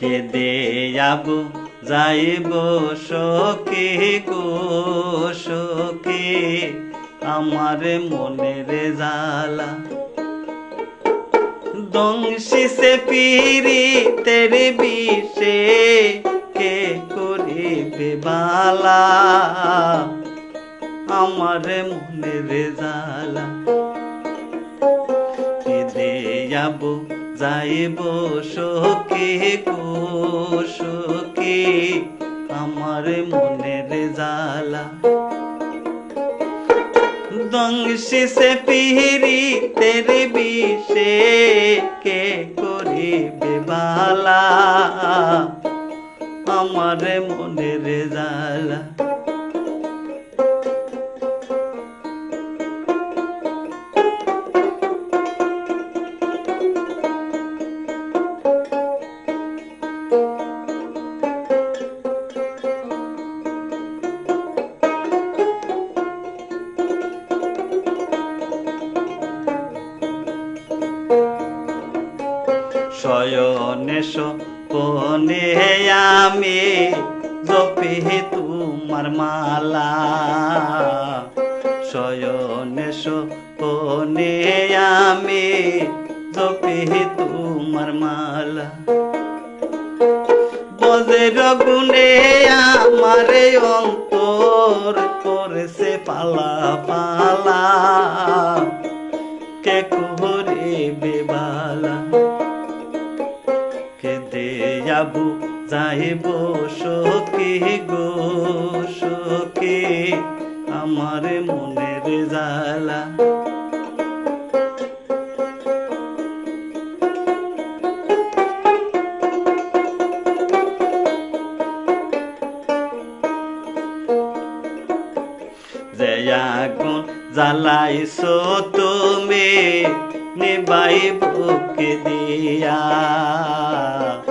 কেদে যাব যাইব সখী গো সখী আমার মনের জালা দংশিসে পিরি তেরে বিষে কে করিবে বালা? আমার মনের জালা কেদে যাব যাইব গো সখী আমার মনের জালা দংশিসে পিহিরি তেরে বিষে কে করিবে বালা? আমার মনের জালা শয়নে সপনে আমি জপি তোমার মালা। শয়নে সপনে আমি জপি তোমার মালা। বজের গুনে আমার অন্তর করেছে পালা পালা। কে কুহরে বেবালা যাব যাইব সখী গো সখী। আমার মনের যে আগুন জ্বালাইছো তুমি নিবাই বুকে দিয়া।